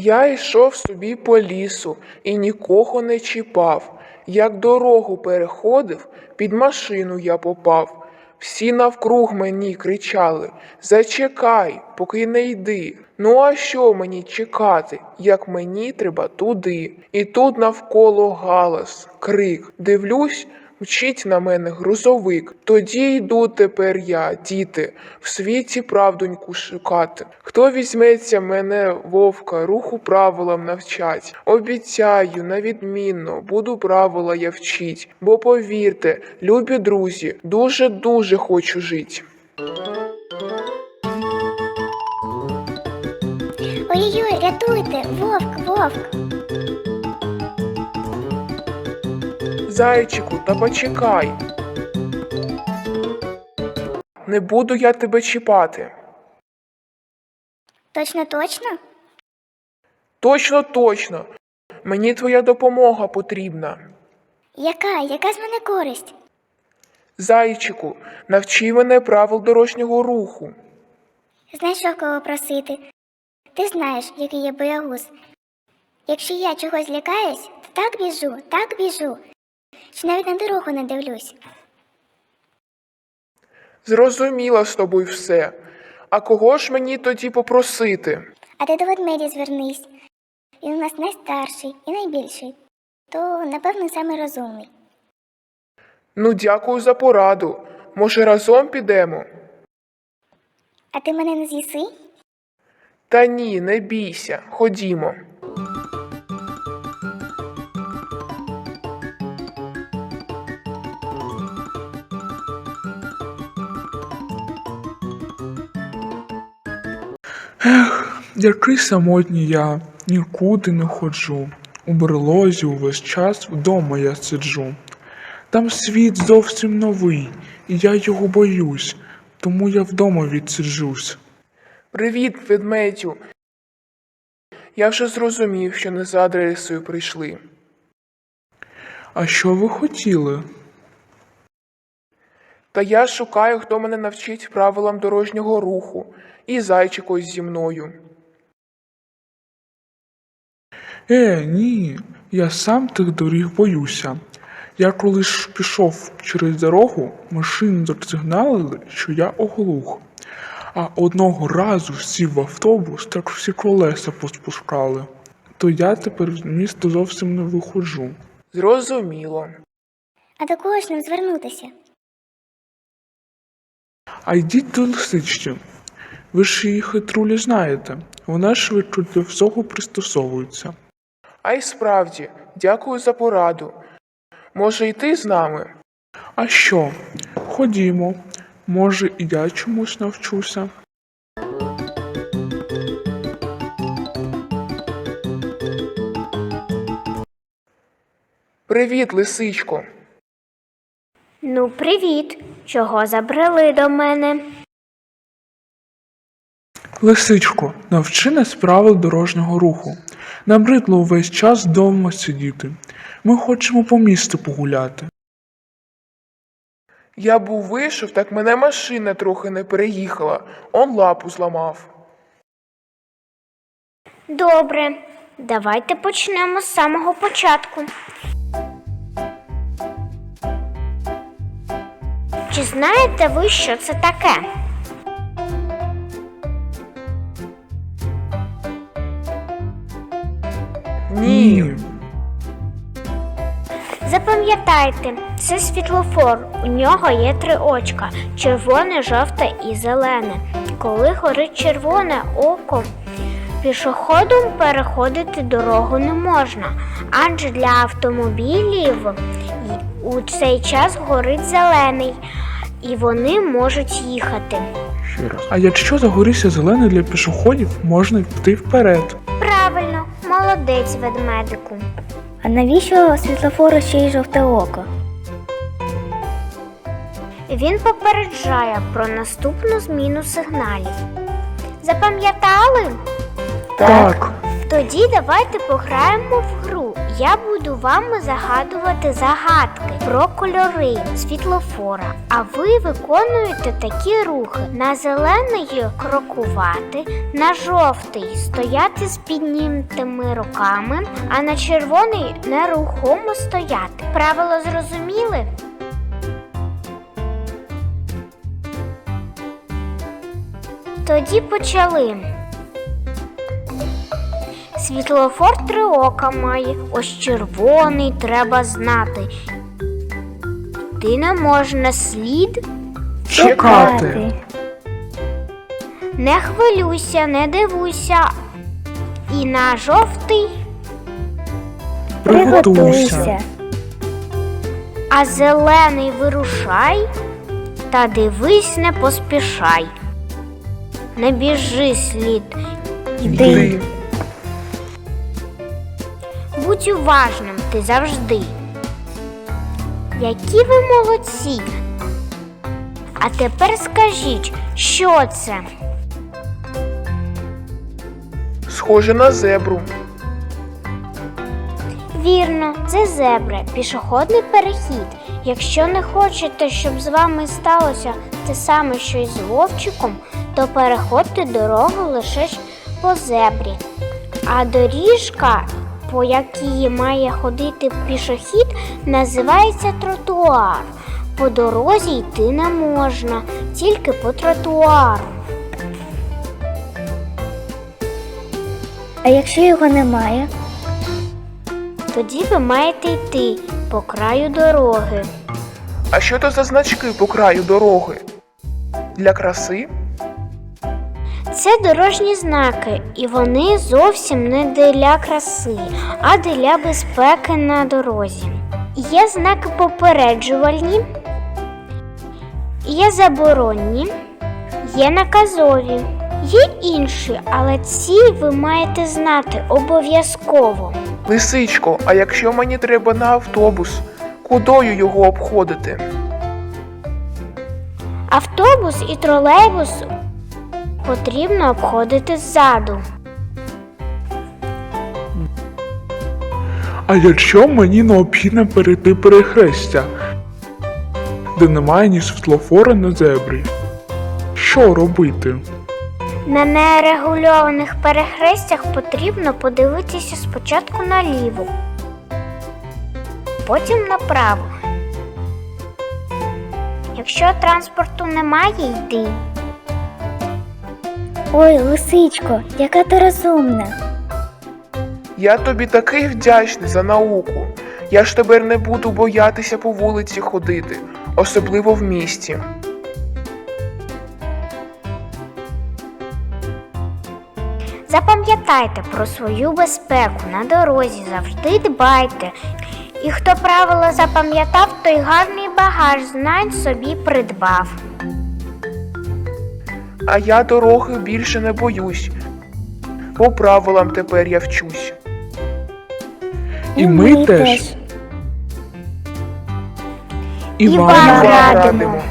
Я йшов собі по лісу і нікого не чіпав. Як дорогу переходив, під машину я попав. Всі навкруг мені кричали Зачекай, поки не йди. Ну а що мені чекати, як мені треба туди? І тут навколо галас, крик. Дивлюсь, мчить на мене грузовик. Тоді йду тепер я, діти, в світі правдоньку шукати. Хто візьметься мене, вовка, руху правилам навчать? Обіцяю, на відмінно, буду правила я вчить. Бо повірте, любі друзі, дуже-дуже хочу жить. Ой-ой, рятуйте, вовк, вовк. Зайчику, та почекай. Не буду я тебе чіпати. Точно, точно? Точно, точно. Мені твоя допомога потрібна. Яка? Яка з мене користь? Зайчику, навчи мене правил дорожнього руху. Знайшов кого просити. Ти знаєш, який я боягуз. Якщо я чогось лякаюсь, то так біжу, так біжу, що навіть на дорогу не дивлюсь. Зрозуміла з тобою все. А кого ж мені тоді попросити? А ти до ведмедя звернись. Він у нас найстарший і найбільший, то, напевно, самий розумний. Ну, дякую за пораду. Може, разом підемо? А ти мене не з'їси? Та ні, не бійся, ходімо. Який самотній я, нікуди не ходжу. У берлозі увесь час вдома я сиджу. Там світ зовсім новий, і я його боюсь, тому я вдома відсиджусь. Привіт, ведмедю. Я вже зрозумів, що не за адресою прийшли. А що ви хотіли? Та я шукаю, хто мене навчить правилам дорожнього руху, і зайчик ось зі мною. Е, ні, я сам тих доріг боюся. Я коли ж пішов через дорогу, машини засигналили, що я оглух. А одного разу сів в автобус, так всі колеса поспускали. То я тепер з міста зовсім не виходжу. Зрозуміло. А до кого ж нам звернутися? А йдіть до лисички. Ви ж її хитрулі знаєте. Вона швидко до всього пристосовується. А й справді, дякую за пораду. Може, і ти з нами? А що? Ходімо. Може, і я чомусь навчуся. Привіт, лисичко. Ну, привіт. Чого забрели до мене? Лисичко, навчи нас правил дорожнього руху. Набридло увесь час вдома сидіти. Ми хочемо по місту погуляти. Я був вийшов, так мене машина трохи не переїхала. Он лапу зламав. Добре, давайте почнемо з самого початку. Чи знаєте ви, що це таке? Ні. Запам'ятайте, це світлофор. У нього є три очка: червоне, жовте і зелене. Коли горить червоне око, пішоходом переходити дорогу не можна, адже для автомобілів у цей час горить зелений, і вони можуть їхати. Ще раз. А якщо загорівся зелений для пішоходів, можна йти вперед. Правильно, молодець ведмедику. А навіщо світлофору ще й жовте око? Він попереджає про наступну зміну сигналів. Запам'ятали? Так. Тоді давайте пограємо в гру, Я буду вам загадувати загадки про кольори світлофора. А ви виконуєте такі рухи: на зелений крокувати, на жовтий стояти з піднятими руками, а на червоний нерухомо стояти. Правила зрозуміли? Тоді почали. Світлофор три ока має, ось червоний треба знати. Ти не можна слід, Чекати. не хвилюйся, не дивуйся. І на жовтий, Приготуйся. а зелений вирушай, та дивись, не поспішай. Не біжи слід, Йди. Будь уважним ти завжди. Які ви молодці. А тепер скажіть, що це? Схоже на зебру. Вірно, це зебра, пішохідний перехід. Якщо не хочете, щоб з вами сталося те саме, що й з Вовчиком, то переходьте дорогу лише по зебрі. А доріжка, по якій має ходити пішохід, називається тротуар. По дорозі йти не можна, тільки по тротуару. А якщо його немає? Тоді ви маєте йти по краю дороги. А що то за значки по краю дороги? Для краси? Це дорожні знаки, і вони зовсім не для краси, а для безпеки на дорозі. Є знаки попереджувальні, є заборонні, є наказові, є інші, але ці ви маєте знати обов'язково. Лисичко, а якщо мені треба на автобус, кудою його обходити? Автобус і тролейбус потрібно обходити ззаду. А якщо мені необхідно перейти перехрестя, де немає ні світлофора, ні зебрі, що робити? На нерегульованих перехрестях потрібно подивитися спочатку наліво, потім направо. Якщо транспорту немає, йди. Ой, лисичко, яка ти розумна. Я тобі такий вдячний за науку. Я ж тепер не буду боятися по вулиці ходити, особливо в місті. Запам'ятайте про свою безпеку на дорозі, завжди дбайте. І хто правила запам'ятав, той гарний багаж знань собі придбав. А я дороги більше не боюсь. По правилам тепер я вчусь. І ми теж. І І вам радимо.